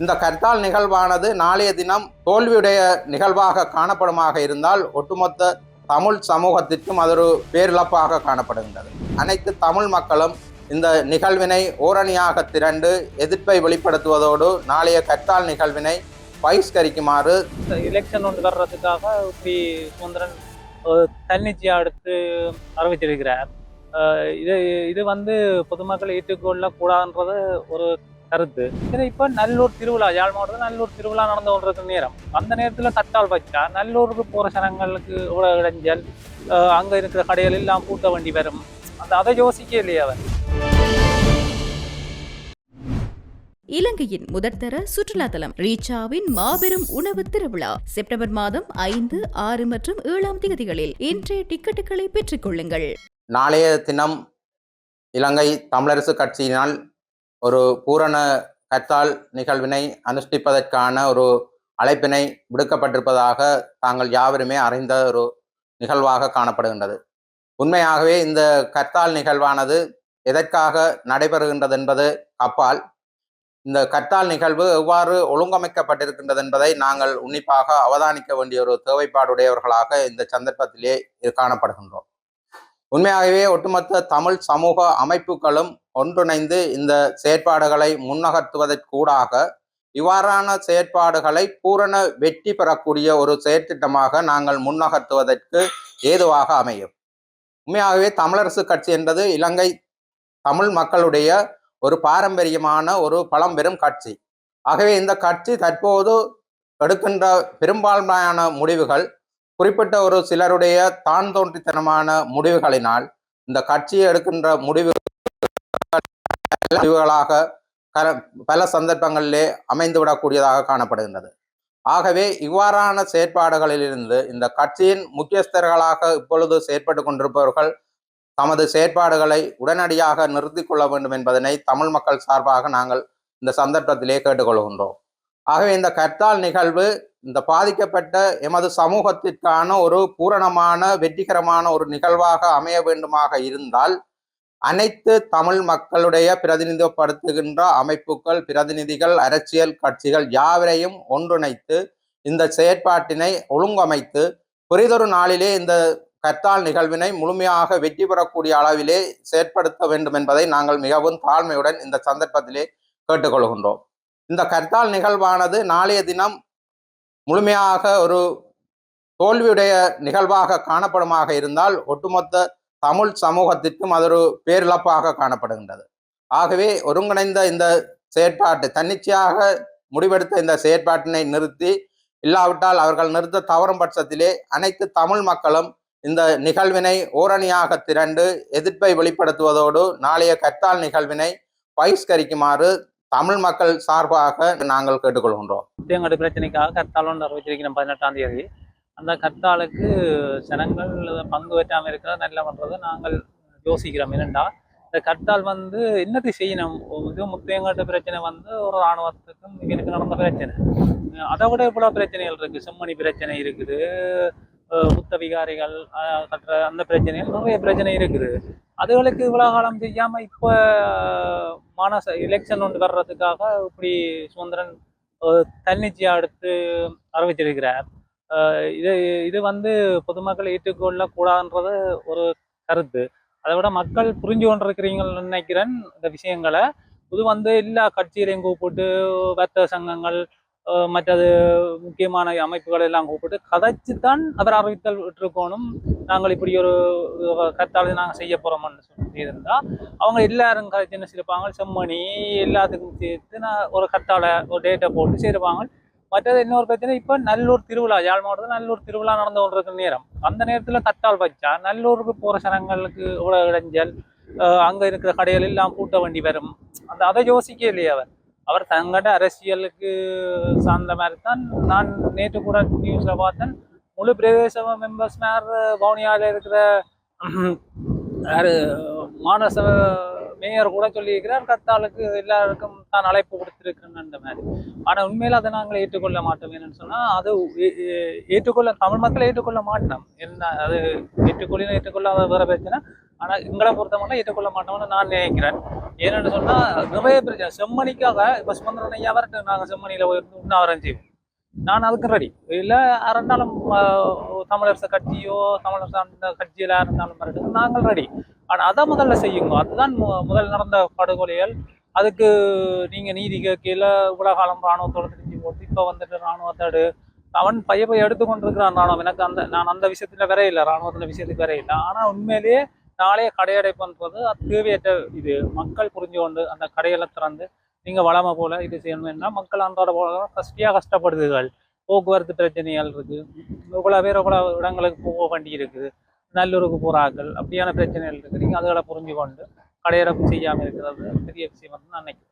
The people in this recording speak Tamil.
இந்த கர்த்தால் நிகழ்வானது நாளைய தினம் தோல்வியுடைய நிகழ்வாக காணப்படுமாக இருந்தால் ஒட்டுமொத்த தமிழ் சமூகத்திற்கும் அது ஒரு பேரிழப்பாக காணப்படுகின்றது. அனைத்து தமிழ் மக்களும் இந்த நிகழ்வினை ஓரணியாக திரண்டு எதிர்ப்பை வெளிப்படுத்துவதோடு நாளைய கர்த்தால் நிகழ்வினை பகிஷ்கரிக்குமாறு எலெக்ஷன் ஒன்று வர்றதுக்காக இப்படி சுதந்திரன் ஒரு தன்னிச்சையா எடுத்து அறிவிச்சிருக்கிறார் இது இது வந்து பொதுமக்கள் ஏற்றுக்கொள்ளக்கூடாதுன்றது ஒரு கருத்து. இது இப்போ நல்லூர் திருவிழா யாழ் மாவட்டத்தில் நல்லூர் திருவிழா நடந்து கொண்டிருக்கிற நேரம். அந்த நேரத்தில் தட்டால் வச்சா நல்லூருக்கு போகிற ஜனங்களுக்கு இவ்வளோ இடைஞ்சல் அஹ் அங்க இருக்கிற கடைகள் எல்லாம் பூட்ட வேண்டி வரும். அந்த அதை யோசிக்க இல்லையா அவர் இலங்கையின் முதற்தர சுற்றுலா தலம் ரீச்சாவின் மாபெரும் உணவு திருவிழா. செப்டம்பர் மாதம் ஐந்து ஆறு மற்றும் ஏழாம் தேதிகளில் இன்றைய டிக்கெட்டுகளை பெற்றுக் கொள்ளுங்கள். நாளைய தினம் இலங்கை தமிழரசு கட்சியினால் ஒரு பூரண கத்தால் நிகழ்வினை அனுஷ்டிப்பதற்கான ஒரு அழைப்பினை விடுக்கப்பட்டிருப்பதாக தாங்கள் யாவருமே அறிந்த ஒரு நிகழ்வாக காணப்படுகின்றது. உண்மையாகவே இந்த கர்த்தால் நிகழ்வானது எதற்காக நடைபெறுகின்றது என்பது அப்பால் இந்த கர்த்தால் நிகழ்வு எவ்வாறு ஒழுங்கமைக்கப்பட்டிருக்கின்றது என்பதை நாங்கள் உன்னிப்பாக அவதானிக்க வேண்டிய ஒரு தேவைப்பாடுடையவர்களாக இந்த சந்தர்ப்பத்திலே காணப்படுகின்றோம். உண்மையாகவே ஒட்டுமொத்த தமிழ் சமூக அமைப்புகளும் ஒன்றிணைந்து இந்த செயற்பாடுகளை முன்னகர்த்துவதற்கூடாக இவ்வாறான செயற்பாடுகளை பூரண வெற்றி பெறக்கூடிய ஒரு செயற்திட்டமாக நாங்கள் முன்னகர்த்துவதற்கு ஏதுவாக அமையும். உண்மையாகவே தமிழரசு கட்சி என்பது இலங்கை தமிழ் மக்களுடைய ஒரு பாரம்பரியமான ஒரு பழம்பெரும் கட்சி. ஆகவே இந்த கட்சி தற்போது எடுக்கின்ற பெரும்பான்மையான முடிவுகள் குறிப்பிட்ட ஒரு சிலருடைய தான் தோன்றித்தனமான முடிவுகளினால் இந்த கட்சியை எடுக்கின்ற முடிவு முடிவுகளாக பல சந்தர்ப்பங்களிலே அமைந்துவிடக்கூடியதாக காணப்படுகின்றது. ஆகவே இவ்வாறான செயற்பாடுகளிலிருந்து இந்த கட்சியின் முக்கியஸ்தர்களாக இப்பொழுது செயற்பட்டு கொண்டிருப்பவர்கள் தமது செயற்பாடுகளை உடனடியாக நிறுத்தி கொள்ள வேண்டும் என்பதனை தமிழ் மக்கள் சார்பாக நாங்கள் இந்த சந்தர்ப்பத்திலே கேட்டுக்கொள்கின்றோம். ஆகவே இந்த கர்த்தால் நிகழ்வு இந்த பாதிக்கப்பட்ட எமது சமூகத்திற்கான ஒரு பூரணமான வெற்றிகரமான ஒரு நிகழ்வாக அமைய வேண்டுமாக இருந்தால் அனைத்து தமிழ் மக்களுடைய பிரதிநிதிப்படுத்துகின்ற அமைப்புகள் பிரதிநிதிகள் அரசியல் கட்சிகள் யாவரையும் ஒன்றிணைத்து இந்த செயற்பாட்டினை ஒழுங்கமைத்து பெரிதொரு நாளிலே இந்த கர்த்தால் நிகழ்வினை முழுமையாக வெற்றி பெறக்கூடிய அளவிலே செயற்படுத்த வேண்டும் என்பதை நாங்கள் மிகவும் தாழ்மையுடன் இந்த சந்தர்ப்பத்திலே கேட்டுக்கொள்கின்றோம். இந்த கர்த்தால் நிகழ்வானது நாளைய தினம் முழுமையாக ஒரு தோல்வியுடைய நிகழ்வாக காணப்படுமாக இருந்தால் ஒட்டுமொத்த தமிழ் சமூகத்திற்கும் அது ஒரு பேரிழப்பாக காணப்படுகின்றது. ஆகவே ஒருங்கிணைந்த இந்த செயற்பாட்டு தன்னிச்சையாக முடிவெடுத்த இந்த செயற்பாட்டினை நிறுத்தி இல்லாவிட்டால் அவர்கள் நிறுத்த தவறும் பட்சத்திலே அனைத்து தமிழ் மக்களும் இந்த நிகழ்வினை ஓரணியாக திரண்டு எதிர்ப்பை வெளிப்படுத்துவதோடு நாளைய கர்த்தால் நிகழ்வினை பகிஷ்கரிக்குமாறு தமிழ் மக்கள் சார்பாக நாங்கள் கேட்டுக்கொள்கின்றோம். தேங்காடு பிரச்சனைக்காக கர்த்தால் ஒன்று அறிவிச்சிருக்கிறோம் பதினெட்டாம் தேதி. அந்த கர்த்தாலுக்கு ஜனங்கள் பங்கு பெற்றாமல் இருக்கிற நல்ல பண்றது நாங்கள் யோசிக்கிறோம். என்னண்டா இந்த கர்த்தால் வந்து என்னத்தை செய்யணும்? இது முத்தையங்காட்டு பிரச்சனை வந்து ஒரு இராணுவத்துக்கும் இவனுக்கு நடந்த பிரச்சனை. அதை விட இவ்வளோ பிரச்சனைகள் இருக்கு. செம்மணி பிரச்சனை இருக்குது. புத்த விகாரிகள் அஹ் கட்டுற அந்த பிரச்சனைகள் நிறைய பிரச்சனை இருக்குது. அதுகளுக்கு இவ்வளோ காலம் செய்யாம இப்போ மானச எலெக்ஷன் ஒன்று வர்றதுக்காக இப்படி சுதந்திரன் தன்னிச்சையாக எடுத்து அறிவிச்சிருக்கிறார். இது இது வந்து பொதுமக்கள் ஏற்றுக்கொள்ள கூடாதுன்றது ஒரு கருத்து. அதை விட மக்கள் புரிஞ்சு கொண்டிருக்கிறீங்கன்னு நினைக்கிறேன் இந்த விஷயங்களை. இது வந்து எல்லா கட்சியிலையும் கூப்பிட்டு வர்த்தக சங்கங்கள் மற்றது முக்கியமான அமைப்புகள் எல்லாம் கூப்பிட்டு கதைச்சு தான் அவர் அறிவித்தல் விட்டுருக்கணும் நாங்கள் இப்படி ஒரு கருத்தாளி நாங்கள் செய்ய போகிறோம்னு சொல்லி இருந்தா அவங்க எல்லாரும் கதைச்சுன்னு சிரிப்பாங்க செம்மணி எல்லாத்துக்கும் சேர்த்து நான் ஒரு கத்தாழை ஒரு டேட்டை போட்டு சேர்ப்பாங்க மற்றது இன்னொரு பிரச்சனை இப்போ நல்லூர் திருவிழா யாழ் மாவட்டத்தில் நல்லூர் திருவிழா நடந்து கொண்டிருக்கிற நேரம். அந்த நேரத்தில் கத்தால் வச்சா நல்லூருக்கு போகிற சனங்களுக்கு இவ்வளோ இடைஞ்சல் அங்கே இருக்கிற கடைகள் எல்லாம் பூட்ட வேண்டி வரும். அந்த அதை யோசிக்க இல்லையா அவர். அவர் தங்கட அரசியலுக்கு சார்ந்த மாதிரி தான் நான் நேற்று கூட நியூஸில் பார்த்தேன். முழு பிரதேச மெம்பர்ஸ் மேர் வவுனியாவில் இருக்கிற யார் மாநச மேயர் கூட சொல்லியிருக்கிறார் கத்தாளுக்கு எல்லாருக்கும் தான் அழைப்பு கொடுத்திருக்கிறேன்ற மாதிரி. ஆனால் உண்மையில் அதை நாங்கள் ஏற்றுக்கொள்ள மாட்டோம். என்னன்னு சொன்னால் அது ஏ- ஏற்றுக்கொள்ள தமிழ் மக்கள் ஏற்றுக்கொள்ள மாட்டோம். என்ன அது ஏற்றுக்கொள்ள ஏற்றுக்கொள்ளாத வேற பிரச்சனை. ஆனால் எங்களை பொறுத்தவரை ஏற்றுக்கொள்ள மாட்டோம்னு நான் நினைக்கிறேன். ஏன்னு சொன்னால் நிறைய பிரச்சனை செம்மணிக்காக இப்போ சுமந்திரன் ஐயா வரட்டு நாங்கள் செம்மணியில் போயிருந்து உண்ணாவிரம் செய்வோம் நான் அதுக்கு ரெடி இல்லை இருந்தாலும் தமிழரசு கட்சியோ தமிழர் அந்த கட்சியில் இருந்தாலும் வரட்டும் நாங்கள் ரெடி ஆனால் அதை முதல்ல செய்யுங்க. அதுதான் மு- முதல் நடந்த படுகொலைகள். அதுக்கு நீங்கள் நீதி கேட்கல உலகாலம் காலம் ராணுவத்தோட திரும்பி போட்டு இப்போ வந்துட்டு ராணுவத்தோடு அவன் பைய பைய எடுத்துக்கொண்டிருக்கிறான் ராணுவம். எனக்கு அந்த நான் அந்த விஷயத்துல வேற இல்லை. ராணுவத்துல விஷயத்துக்கு வேற இல்லை. ஆனால் உண்மையிலேயே நாளைய கடையடைப்புன்றது அது தேவையற்ற இது. மக்கள் புரிஞ்சு கொண்டு அந்த கடைகளை திறந்து நீங்கள் வளமை போல இது செய்யணும்னா மக்கள் அன்றாட போல கஷ்டியாக கஷ்டப்படுதுகள். போக்குவரத்து பிரச்சனைகள் இருக்குது இவ்வளோ பேர் இவ்வளோ இடங்களுக்கு போக வேண்டி இருக்குது. நல்லூருக்கு போறார்கள். அப்படியான பிரச்சனைகள் இருக்குது நீங்கள் அதுகளை புரிஞ்சு கொண்டு கடையடைப்பு செய்யாமல் இருக்கிறது பெரிய விஷயம் வந்து நான் நினைக்கிறேன்.